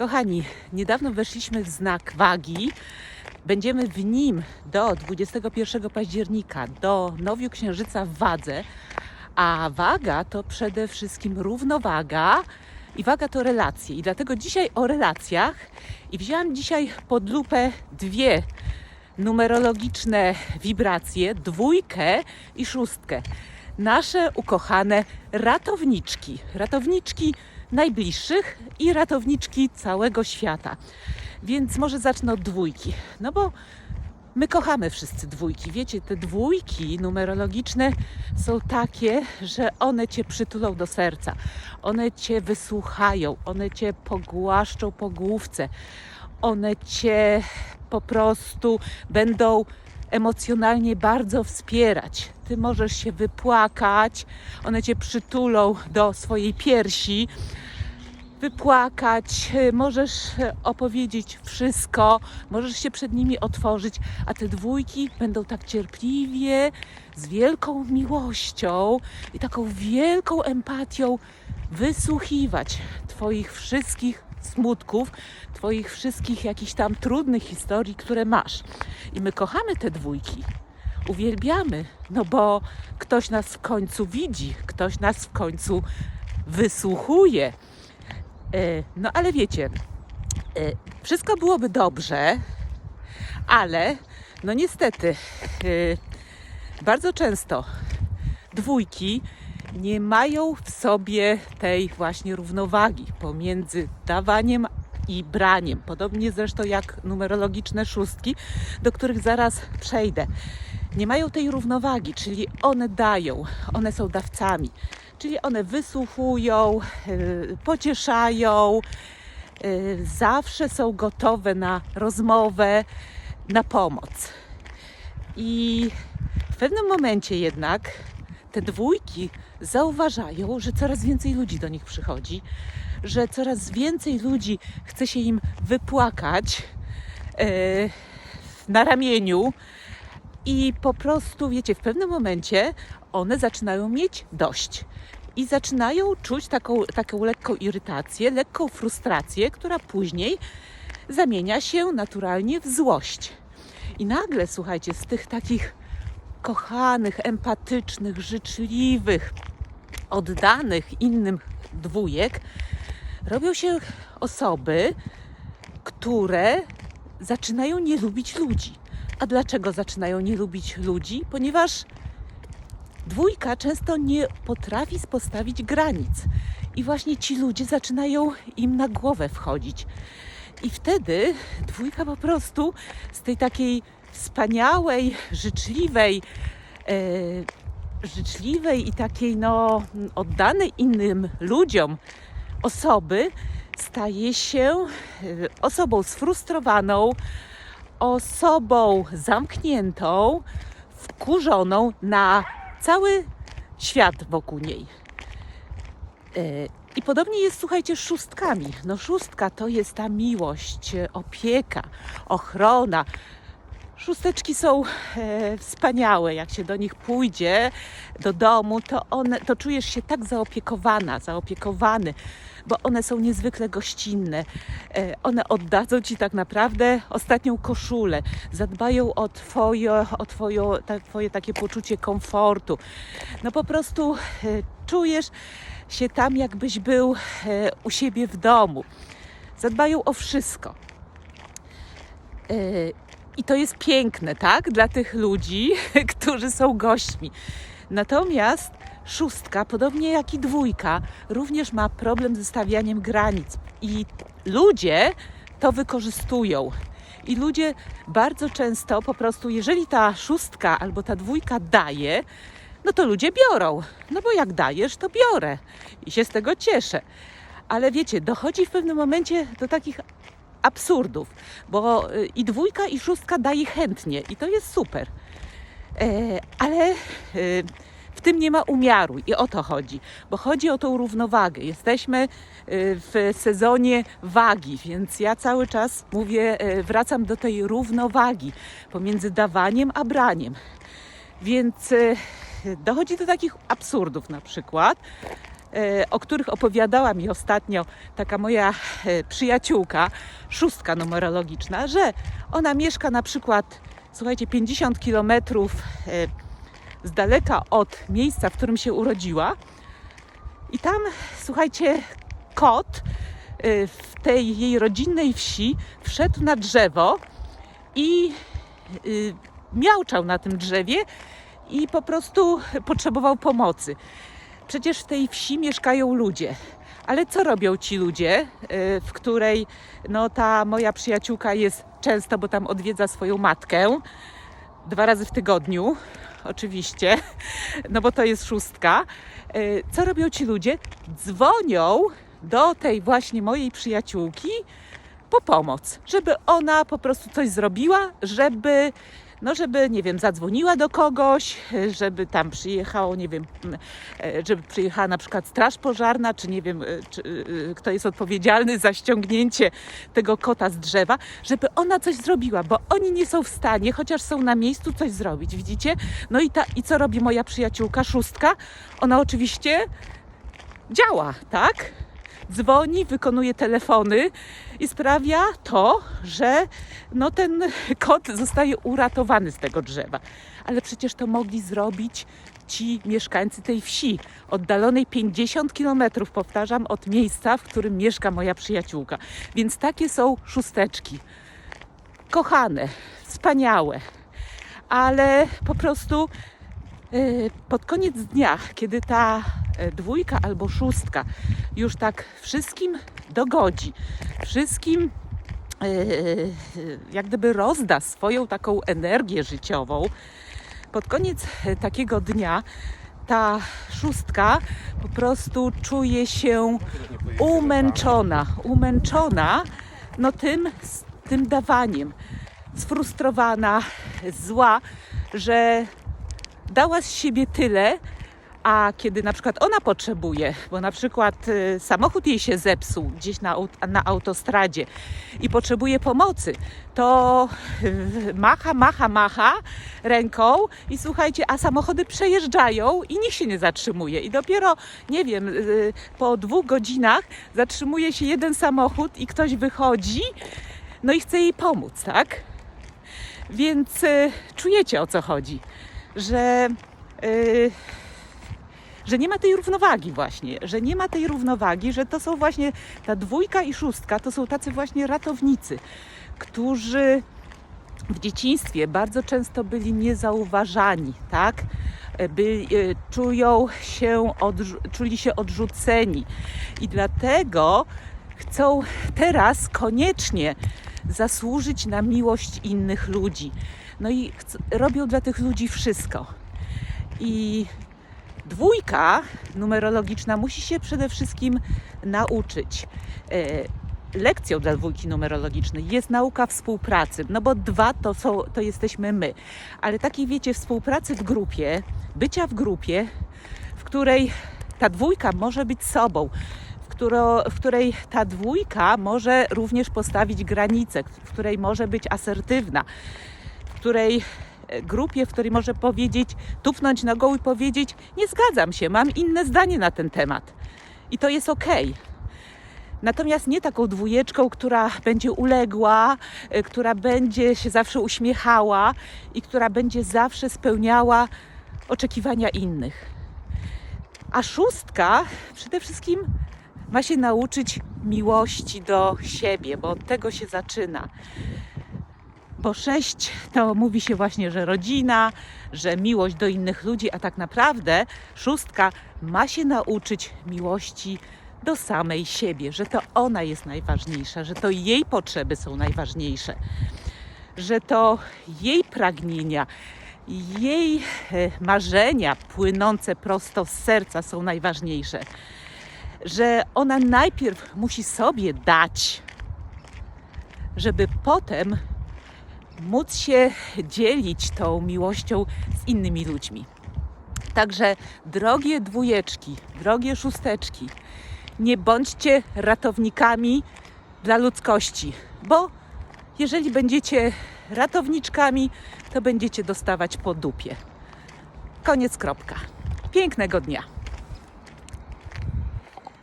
Kochani, niedawno weszliśmy w znak wagi. Będziemy w nim do 21 października, do Nowiu Księżyca w wadze. A waga to przede wszystkim równowaga i waga to relacje. I dlatego dzisiaj o relacjach. I wzięłam dzisiaj pod lupę dwie numerologiczne wibracje, dwójkę i szóstkę. Nasze ukochane ratowniczki, ratowniczki najbliższych i ratowniczki całego świata. Więc może zacznę od dwójki. No bo my kochamy wszyscy dwójki. Wiecie, te dwójki numerologiczne są takie, że one cię przytulą do serca. One cię wysłuchają, one cię pogłaszczą po główce. One cię po prostu będą emocjonalnie bardzo wspierać. Ty możesz się wypłakać, one cię przytulą do swojej piersi, wypłakać, y, możesz y, opowiedzieć wszystko, możesz się przed nimi otworzyć, a te dwójki będą tak cierpliwie, z wielką miłością i taką wielką empatią wysłuchiwać Twoich wszystkich smutków, Twoich wszystkich jakichś tam trudnych historii, które masz. I my kochamy te dwójki. Uwielbiamy, no bo ktoś nas w końcu widzi, ktoś nas w końcu wysłuchuje. E, No ale wiecie, e, wszystko byłoby dobrze, ale no niestety e, bardzo często dwójki nie mają w sobie tej właśnie równowagi pomiędzy dawaniem i braniem. Podobnie zresztą jak numerologiczne szóstki, do których zaraz przejdę. Nie mają tej równowagi, czyli one dają, one są dawcami, czyli one wysłuchują, yy, pocieszają, yy, zawsze są gotowe na rozmowę, na pomoc. I w pewnym momencie jednak te dwójki zauważają, że coraz więcej ludzi do nich przychodzi, że coraz więcej ludzi chce się im wypłakać e, na ramieniu i po prostu, wiecie, w pewnym momencie one zaczynają mieć dość. I zaczynają czuć taką, taką lekką irytację, lekką frustrację, która później zamienia się naturalnie w złość. I nagle, słuchajcie, z tych takich kochanych, empatycznych, życzliwych, oddanych innym dwójek, robią się osoby, które zaczynają nie lubić ludzi. A dlaczego zaczynają nie lubić ludzi? Ponieważ dwójka często nie potrafi postawić granic. I właśnie ci ludzie zaczynają im na głowę wchodzić. I wtedy dwójka po prostu z tej takiej wspaniałej, życzliwej, e, życzliwej i takiej no, oddanej innym ludziom osoby staje się e, osobą sfrustrowaną, osobą zamkniętą, wkurzoną na cały świat wokół niej. E, I podobnie jest, słuchajcie, szóstkami. No szóstka to jest ta miłość, e, opieka, ochrona. Szósteczki są e, wspaniałe, jak się do nich pójdzie do domu, to, one, to czujesz się tak zaopiekowana, zaopiekowany, bo one są niezwykle gościnne. E, one oddadzą ci tak naprawdę ostatnią koszulę, zadbają o twoje, o twoje, ta, twoje takie poczucie komfortu. No po prostu e, czujesz się tam, jakbyś był e, u siebie w domu. Zadbają o wszystko. E, I to jest piękne, tak? Dla tych ludzi, którzy są gośćmi. Natomiast szóstka, podobnie jak i dwójka, również ma problem ze stawianiem granic. I ludzie to wykorzystują. I ludzie bardzo często po prostu, jeżeli ta szóstka albo ta dwójka daje, no to ludzie biorą. No bo jak dajesz, to biorę i się z tego cieszę. Ale wiecie, dochodzi w pewnym momencie do takich absurdów, bo y, i dwójka, i szóstka daje chętnie i to jest super. E, ale y, w tym nie ma umiaru i o to chodzi, bo chodzi o tą równowagę. Jesteśmy y, w sezonie wagi, więc ja cały czas mówię, wracam do tej równowagi pomiędzy dawaniem a braniem. Więc dochodzi do takich absurdów na przykład, o których opowiadała mi ostatnio taka moja e, przyjaciółka, szóstka numerologiczna, że ona mieszka na przykład, słuchajcie, 50 kilometrów e, z daleka od miejsca, w którym się urodziła. I tam, słuchajcie, kot w tej jej rodzinnej wsi wszedł na drzewo i miauczał na tym drzewie i po prostu potrzebował pomocy. Przecież w tej wsi mieszkają ludzie. Ale co robią ci ludzie, y, w której no, ta moja przyjaciółka jest często, bo tam odwiedza swoją matkę dwa razy w tygodniu, oczywiście, no bo to jest szóstka. Y, Co robią ci ludzie? Dzwonią do tej właśnie mojej przyjaciółki po pomoc, żeby ona po prostu coś zrobiła, żeby, no żeby, nie wiem, zadzwoniła do kogoś, żeby tam przyjechało, nie wiem, e, żeby przyjechała na przykład straż pożarna, czy nie wiem, e, czy, e, kto jest odpowiedzialny za ściągnięcie tego kota z drzewa, żeby ona coś zrobiła, bo oni nie są w stanie, chociaż są na miejscu, coś zrobić, widzicie? No i, ta, i co robi moja przyjaciółka, szóstka? Ona oczywiście działa, tak? Dzwoni, wykonuje telefony i sprawia to, że no ten kot zostaje uratowany z tego drzewa. Ale przecież to mogli zrobić ci mieszkańcy tej wsi, oddalonej 50 kilometrów, powtarzam, od miejsca, w którym mieszka moja przyjaciółka. Więc takie są szósteczki. Kochane, wspaniałe, ale po prostu pod koniec dnia, kiedy ta e, dwójka albo szóstka już tak wszystkim dogodzi, wszystkim e, jak gdyby rozda swoją taką energię życiową, pod koniec e, takiego dnia ta szóstka po prostu czuje się umęczona, umęczona no tym, tym dawaniem, sfrustrowana, zła, że dała z siebie tyle, a kiedy na przykład ona potrzebuje, bo na przykład y, samochód jej się zepsuł gdzieś na, na autostradzie i potrzebuje pomocy, to macha, macha, macha ręką i słuchajcie, a samochody przejeżdżają i nikt się nie zatrzymuje. I dopiero, nie wiem, y, po dwóch godzinach zatrzymuje się jeden samochód i ktoś wychodzi, no i chce jej pomóc, tak? Więc y, czujecie o co chodzi, że. y, że nie ma tej równowagi właśnie, że nie ma tej równowagi, że to są właśnie ta dwójka i szóstka, to są tacy właśnie ratownicy, którzy w dzieciństwie bardzo często byli niezauważani, tak? By, e, czują się odrzu- czuli się odrzuceni i dlatego chcą teraz koniecznie zasłużyć na miłość innych ludzi. No i robią dla tych ludzi wszystko. I Dwójka numerologiczna musi się przede wszystkim nauczyć. E, Lekcją dla dwójki numerologicznej jest nauka współpracy, no bo dwa to, są, to jesteśmy my. Ale takiej, wiecie, współpracy w grupie, bycia w grupie, w której ta dwójka może być sobą, w, której ta dwójka może również postawić granice, w której może być asertywna, której e, grupie, w której może powiedzieć, tupnąć nogą i powiedzieć: Nie zgadzam się, mam inne zdanie na ten temat. I to jest okej. Natomiast nie taką dwójeczką, która będzie uległa, y, która będzie się zawsze uśmiechała i która będzie zawsze spełniała oczekiwania innych. A szóstka przede wszystkim ma się nauczyć miłości do siebie, bo od tego się zaczyna. Bo sześć to mówi się właśnie, że rodzina, że miłość do innych ludzi, a tak naprawdę szóstka ma się nauczyć miłości do samej siebie, że to ona jest najważniejsza, że to jej potrzeby są najważniejsze, że to jej pragnienia, jej e, marzenia płynące prosto z serca są najważniejsze, że ona najpierw musi sobie dać, żeby potem móc się dzielić tą miłością z innymi ludźmi. Także drogie dwójeczki, drogie szósteczki, nie bądźcie ratownikami dla ludzkości, bo jeżeli będziecie ratowniczkami, to będziecie dostawać po dupie. Koniec, kropka. Pięknego dnia.